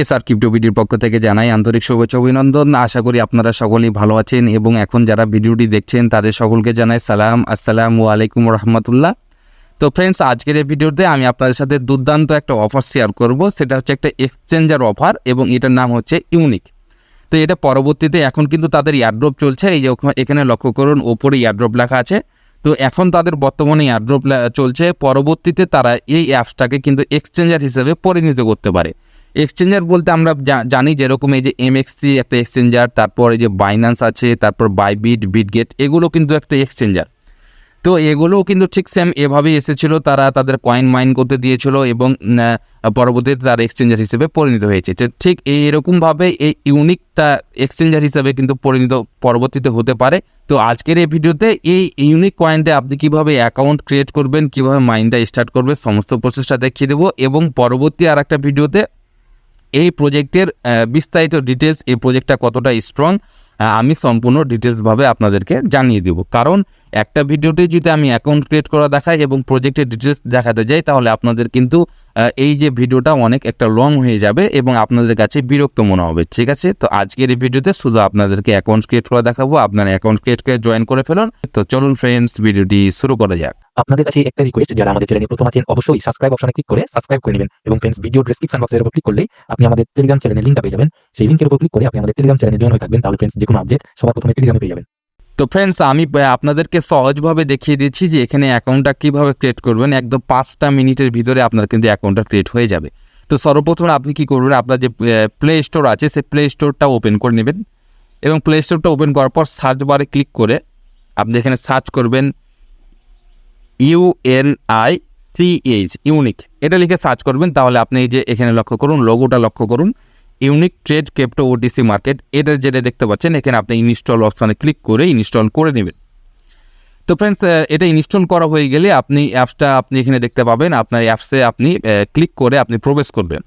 S আর crypto ভিডিওর পক্ষ থেকে জানাই আন্তরিক শুভেচ্ছা অভিনন্দন। আশা করি আপনারা সকলেই ভালো আছেন এবং এখন যারা ভিডিওটি দেখছেন, তাদের সকলকে জানাই সালাম। আসসালামু আলাইকুম রহমতুল্লাহ। তো ফ্রেন্ডস আজকের এই ভিডিওতে আমি আপনাদের সাথে দুর্দান্ত একটা অফার শেয়ার করব। সেটা হচ্ছে একটা এক্সচেঞ্জার অফার এবং এটার নাম হচ্ছে ইউনিক তো এটা পরবর্তীতে এখন কিন্তু তাদের ইয়ারড্রপ চলছে। এই যে এখানে লক্ষ্য করুন, ওপরে ইয়ারড্রপ লেখা আছে। তো এখন তাদের বর্তমানে ইয়ারড্রপ চলছে। পরবর্তীতে তারা এই অ্যাপসটাকে কিন্তু এক্সচেঞ্জার হিসেবে পরিণত করতে পারে। এক্সচেঞ্জার বলতে আমরা জানি যেরকম এই যে এমএক্সি একটা এক্সচেঞ্জার তারপর এই যে বাইন্যান্স আছে, তারপর বাইবিট বিটগেট এগুলো কিন্তু একটা এক্সচেঞ্জার তো এগুলোও কিন্তু ঠিক সেম এভাবেই এসেছিল, তারা তাদের কয়েন মাইন করতে দিয়েছিল এবং পরবর্তীতে তার এক্সচেঞ্জার হিসেবে পরিণত হয়েছে। ঠিক এই এরকমভাবে এই ইউনিকটা এক্সচেঞ্জার হিসেবে কিন্তু পরিণত, পরবর্তীতে হতে পারে। তো আজকের এই ভিডিওতে এই ইউনিক কয়েনটা আপনি কীভাবে অ্যাকাউন্ট ক্রিয়েট করবেন, কীভাবে মাইনটা স্টার্ট করবে সমস্ত প্রসেসটা দেখিয়ে দেবো এবং পরবর্তী আর একটা ভিডিওতে এই প্রজেক্টের বিস্তারিত ডিটেলস এই প্রজেক্টটা কতটা স্ট্রং আমি সম্পূর্ণ ডিটেলসভাবে আপনাদেরকে জানিয়ে দেব। কারণ একটা ভিডিওতে যদি আমি অ্যাকাউন্ট ক্রিয়েট করা দেখাই এবং প্রজেক্টের ডিটেলস দেখাতে যাই, তাহলে আপনাদের কিন্তু এই যে ভিডিওটা অনেক একটা লং হয়ে যাবে এবং আপনাদের কাছে বিরক্ত মনে হবে। ঠিক আছে? তো আজকের এই ভিডিওতে শুধু আপনাদেরকে অ্যাকাউন্ট ক্রিয়েট করা দেখাবো। আপনারা অ্যাকাউন্ট ক্রিয়েট করে জয়েন করে ফেলুন। তো চলুন ফ্রেন্ডস ভিডিওটি শুরু করা যাক। আপনাদের কাছে একটা রিকোয়েস্ট যারা আমাদের চ্যানেলে প্রথম আছেন, অবশ্যই সাবস্ক্রাইব অপশনে ক্লিক করে সাবস্ক্রাইব করে নেবেন এবং ফ্রেন্ডস ভিডিও ডেসক্রিপশন বক্সের উপর ক্লিক করলেই আপনি আমাদের টেলিগ্রাম চ্যানেলের লিঙ্কটা পেয়ে যাবেন। সেই লিঙ্কের উপর ক্লিক করে আপনি আমাদের টেলিগ্রাম চ্যানেলে জয়েন হয়ে থাকবেন। তাহলে ফ্রেন্ডস যে কোনো আপডেট সবার প্রথমে টেলিগ্রামে পেয়ে যাবেন। তো ফ্রেন্ডস আমি আপনাদেরকে সহজভাবে দেখিয়ে দিচ্ছি যে এখানে অ্যাকাউন্টটা কীভাবে ক্রিয়েট করবেন। একদম পাঁচটা মিনিটের ভিতরে আপনার কিন্তু অ্যাকাউন্টটা ক্রিয়েট হয়ে যাবে। তো সর্বপ্রথম আপনি কি করবেন? আপনার যে প্লে স্টোর আছে, সেই প্লে স্টোরটা ওপেন করে নেবেন। এবং প্লে স্টোরটা ওপেন করার পর সার্চ বারে ক্লিক করে আপনি এখানে সার্চ করবেন ইউএনআই সিএইচ ইউনিক এটা লিখে সার্চ করবেন, তাহলে আপনি এই যে এখানে লক্ষ্য করুন লোগোটা লক্ষ্য করুন। Unique trade crypto OTC market এটা যেটা দেখতে পাচ্ছেন, এখানে আপনি ইনস্টল অপশানে ক্লিক করে ইনস্টল করে নেবেন। তো ফ্রেন্ডস এটা ইনস্টল করা হয়ে গেলে আপনি অ্যাপসটা আপনি এখানে দেখতে পাবেন, আপনার অ্যাপসে আপনি ক্লিক করে আপনি প্রবেশ করবেন।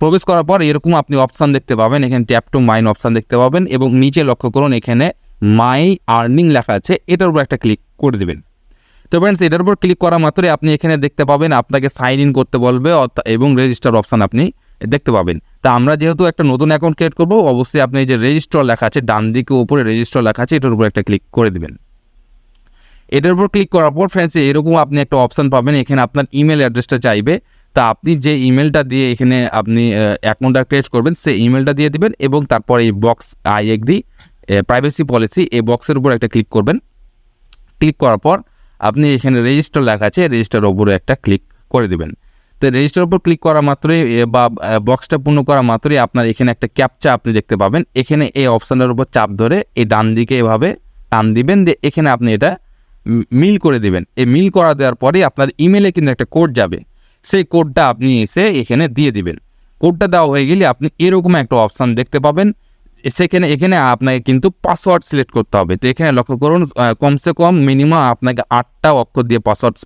প্রবেশ করার পর এরকম আপনি অপশান দেখতে পাবেন, এখানে ট্যাপ টু মাইন অপশান দেখতে পাবেন এবং নিচে লক্ষ্য করুন, এখানে মাই আর্নিং লেখা আছে, এটার উপর একটা ক্লিক করে দেবেন। তো ফ্রেন্ডস এটার উপর ক্লিক করা মাত্রই আপনি এখানে দেখতে পাবেন, আপনাকে সাইন ইন করতে বলবে এবং রেজিস্টার অপশান আপনি দেখতে পাবেন। তা আমরা যেহেতু একটা নতুন অ্যাকাউন্ট ক্রিয়েট করব, অবশ্যই আপনি যে রেজিস্টার লেখা আছে, ডান দিকে উপরে রেজিস্টার লেখা আছে, এটার উপর একটা ক্লিক করে দেবেন। এটার উপর ক্লিক করার পর ফ্রেন্ডস এরকম আপনি একটা অপশান পাবেন, এখানে আপনার ইমেল অ্যাড্রেসটা চাইবে। তা আপনি যে ইমেলটা দিয়ে এখানে আপনি অ্যাকাউন্টটা ক্রিয়েট করবেন, সেই ইমেলটা দিয়ে দিবেন, এবং তারপর এই box I agree privacy policy এই বক্সের উপর একটা ক্লিক করবেন। ক্লিক করার পর আপনি এখানে রেজিস্টার লেখা আছে রেজিস্টার ওপরে একটা ক্লিক করে দেবেন। তো রেজিস্টার উপর ক্লিক করা মাত্রই বা বক্সটা পূর্ণ করা মাত্রই আপনার এখানে একটা ক্যাপচা আপনি দেখতে পাবেন। এখানে এই অপশানের উপর চাপ ধরে এই ডান দিকে এভাবে টান দিবেন দিয়ে এখানে আপনি এটা মিল করে দিবেন। এই মিল করা দেওয়ার পরে আপনার ইমেলে কিন্তু একটা কোড যাবে। সেই কোডটা আপনি এসে এখানে দিয়ে দিবেন। কোডটা দেওয়া হয়ে গেলে আপনি এরকম একটা অপশান দেখতে পাবেন। সেখানে, এখানে আপনাকে কিন্তু পাসওয়ার্ড সিলেক্ট করতে হবে। তো এখানে লক্ষ্য করুন কমসে কম মিনিমাম আপনাকে আটটা অক্ষর দিয়ে পাসওয়ার্ড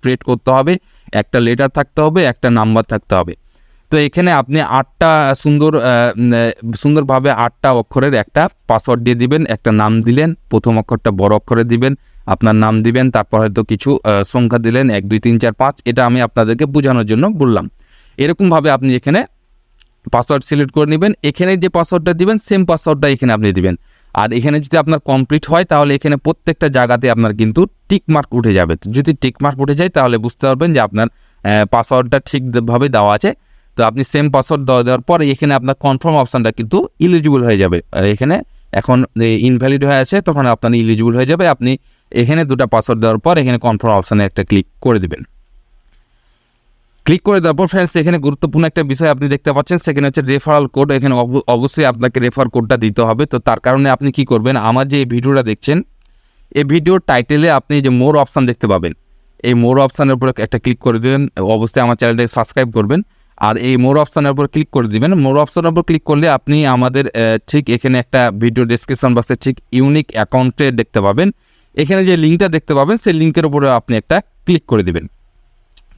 ক্রিয়েট করতে হবে। একটা লেটার থাকতে হবে, একটা নাম্বার থাকতে হবে। তো এখানে আপনি আটটা সুন্দর সুন্দরভাবে আটটা অক্ষরের একটা পাসওয়ার্ড দিয়ে দিবেন, একটা নাম দিলেন, প্রথম অক্ষরটা বড় অক্ষরে দিবেন, আপনার নাম দিবেন, তারপর হয়তো কিছু সংখ্যা দিলেন, এক, দুই, তিন, চার, পাঁচ, এটা আমি আপনাদেরকে বোঝানোর জন্য বললাম। এরকমভাবে আপনি এখানে পাসওয়ার্ড সিলেক্ট করে নেবেন। এখানে যে পাসওয়ার্ডটা দিবেন সেম পাসওয়ার্ডটা এখানে আপনি দিবেন। আর এখানে যদি আপনার কমপ্লিট হয়, তাহলে এখানে প্রত্যেকটা জায়গাতে আপনার কিন্তু টিক মার্ক উঠে যাবে। যদি টিক মার্ক উঠে যায়, তাহলে বুঝতে পারবেন যে আপনার পাসওয়ার্ডটা ঠিকভাবে দেওয়া আছে। তো আপনি সেম পাসওয়ার্ড দেওয়া দেওয়ার পর এখানে আপনার কনফার্ম অপশানটা কিন্তু ইলিজিবল হয়ে যাবে। এখানে এখন ইনভ্যালিড হয়ে আছে, তখন আপনার ইলিজিবল হয়ে যাবে। আপনি এখানে দুটো পাসওয়ার্ড দেওয়ার পর এখানে কনফার্ম অপশানে একটা ক্লিক করে দিবেন। ক্লিক করে দেওয়ার পর ফ্রেন্ডস এখানে গুরুত্বপূর্ণ একটা বিষয় আপনি দেখতে পাচ্ছেন। সেখানে হচ্ছে রেফারাল কোড এখানে অব- অবশ্যই আপনাকে রেফার কোডটা দিতে হবে। তো তার কারণে আপনি কি করবেন, আমার যে ভিডিওটা দেখছেন, এই ভিডিওর টাইটেলে আপনি যে মোর অপশান দেখতে পাবেন। এই মোর অপশানের উপর একটা ক্লিক করে দেবেন, অবশ্যই আমার চ্যানেলটাকে সাবস্ক্রাইব করবেন। আর এই মোর অপশানের উপর ক্লিক করে দিবেন। মোর অপশানের উপর ক্লিক করলে আপনি আমাদের ঠিক এখানে একটা ভিডিও ডিসক্রিপশন বক্সে ঠিক ইউনিক অ্যাকাউন্টে দেখতে পাবেন। এখানে যে লিঙ্কটা দেখতে পাবেন, সেই লিঙ্কের উপরে আপনি একটা ক্লিক করে দিবেন।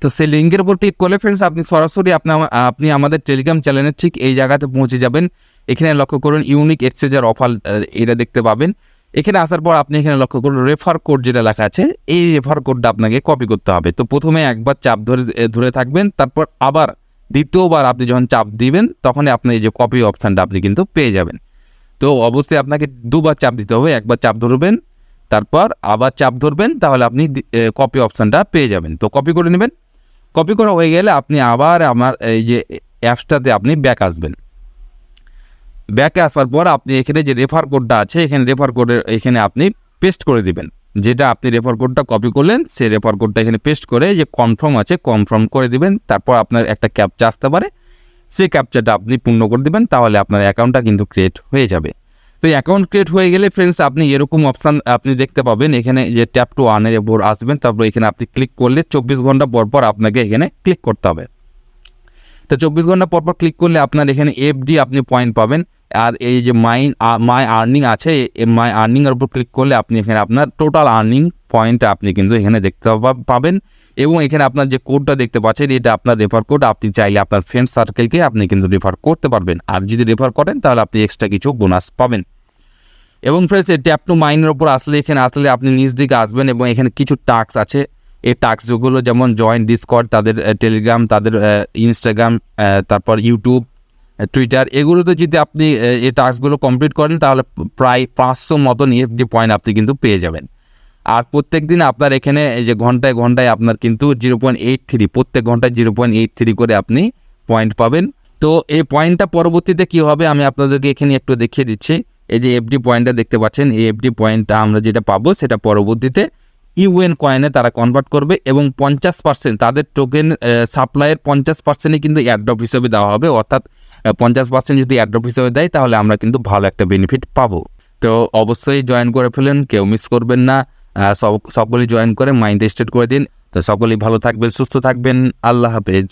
তো সেই লিঙ্কের উপর ক্লিক করলে ফ্রেন্ডস আপনি সরাসরি আপনি আমা- আপনি আমাদের টেলিগ্রাম চ্যানেলের ঠিক এই জায়গাতে পৌঁছে যাবেন। এখানে লক্ষ্য করুন ইউনিক এক্সচেঞ্জার অফার এটা দেখতে পাবেন। এখানে আসার পর আপনি এখানে লক্ষ্য করুন রেফার কোড যেটা লেখা আছে, এই রেফার কোডটা আপনাকে কপি করতে হবে। তো প্রথমে একবার চাপ ধরে ধরে থাকবেন, তারপর আবার দ্বিতীয়বার আপনি যখন চাপ দিবেন, তখনই আপনি এই যে কপি অপশানটা আপনি কিন্তু পেয়ে যাবেন। তো অবশ্যই আপনাকে দুবার চাপ দিতে হবে, একবার চাপ ধরবেন, তারপর আবার চাপ ধরবেন, তাহলে আপনি কপি অপশানটা পেয়ে যাবেন। তো কপি করে নেবেন কপি করা হয়ে গেলে আপনি আবার আমার এই যে অ্যাপসটাতে আপনি ব্যাক আসবেন। ব্যাকে আসার পর আপনি এখানে যে রেফার কোডটা আছে, এখানে রেফার কোডের এখানে আপনি পেস্ট করে দিবেন। যেটা আপনি রেফার কোডটা কপি করলেন, সেই রেফার কোডটা এখানে পেস্ট করে যে কনফার্ম আছে কনফার্ম করে দিবেন। তারপর আপনার একটা ক্যাপচা আসতে পারে। সেই ক্যাপচাটা আপনি পূর্ণ করে দিবেন, তাহলে আপনার অ্যাকাউন্টটা কিন্তু ক্রিয়েট হয়ে যাবে। তো অ্যাকাউন্ট ক্রিয়েট হয়ে গেলে ফ্রেন্ডস আপনি এরকম অপশান আপনি দেখতে পাবেন। এখানে যে ট্যাপ টু ওয়ানের উপর আসবেন, তারপর এখানে আপনি ক্লিক করলে চব্বিশ ঘণ্টা পর পর আপনাকে এখানে ক্লিক করতে হবে। তো চব্বিশ ঘণ্টা পর পর ক্লিক করলে আপনার এখানে এফডি আপনি পয়েন্ট পাবেন। আর এই যে মাই মাই আর্নিং আছে মাই আর্নিংয়ের উপর ক্লিক করলে আপনি এখানে আপনার টোটাল আর্নিং পয়েন্ট আপনি কিন্তু এখানে দেখতে পাবেন। এবং এখানে আপনার যে কোডটা দেখতে পাচ্ছেন, এটা আপনার রেফার কোড আপনি চাইলে আপনার ফ্রেন্ড সার্কেলকে আপনি কিন্তু রেফার করতে পারবেন। আর যদি রেফার করেন, তাহলে আপনি এক্সট্রা কিছু বোনাস পাবেন। এবং ফ্রেন্ডস এই ট্যাপ টু মাইনের ওপর আসলে এখানে আসলে আপনি নিজ দিকে আসবেন এবং এখানে কিছু টাস্ক আছে। এই টাস্কগুলো যেমন জয়েন্ট ডিসকর্ড তাদের টেলিগ্রাম তাদের ইনস্টাগ্রাম তারপর ইউটিউব টুইটার এগুলোতে যদি আপনি এই টাস্কগুলো কমপ্লিট করেন, তাহলে প্রায় পাঁচশো মতন এফডি পয়েন্ট আপনি কিন্তু পেয়ে যাবেন। আর প্রত্যেক দিন আপনার এখানে এই যে ঘন্টায় ঘন্টায় আপনার কিন্তু জিরো পয়েন্ট এইট থ্রি, প্রত্যেক ঘন্টায় জিরো পয়েন্ট এইট থ্রি করে আপনি পয়েন্ট পাবেন। তো এই পয়েন্টটা পরবর্তীতে কী হবে আমি আপনাদেরকে এখানে একটু দেখিয়ে দিচ্ছি। এই যে এফডি পয়েন্টটা দেখতে পাচ্ছেন, এই এফডি পয়েন্টটা আমরা যেটা পাবো সেটা পরবর্তীতে ইউএন কয়েনে তারা কনভার্ট করবে এবং পঞ্চাশ পার্সেন্ট তাদের টোকেন সাপ্লাইয়ের পঞ্চাশ পার্সেন্টই কিন্তু অ্যাড্রপ হিসেবে দেওয়া হবে। অর্থাৎ পঞ্চাশ পার্সেন্ট যদি অ্যাড্রপ হিসেবে দেয় তাহলে আমরা কিন্তু ভালো একটা বেনিফিট পাবো। তো অবশ্যই জয়েন করে ফেলেন, কেউ মিস করবেন না। সব সকলেই জয়েন করে মাইন্ড স্টেট করে দিন। তো সকলেই ভালো থাকবেন, সুস্থ থাকবেন। আল্লাহ হাফেজ।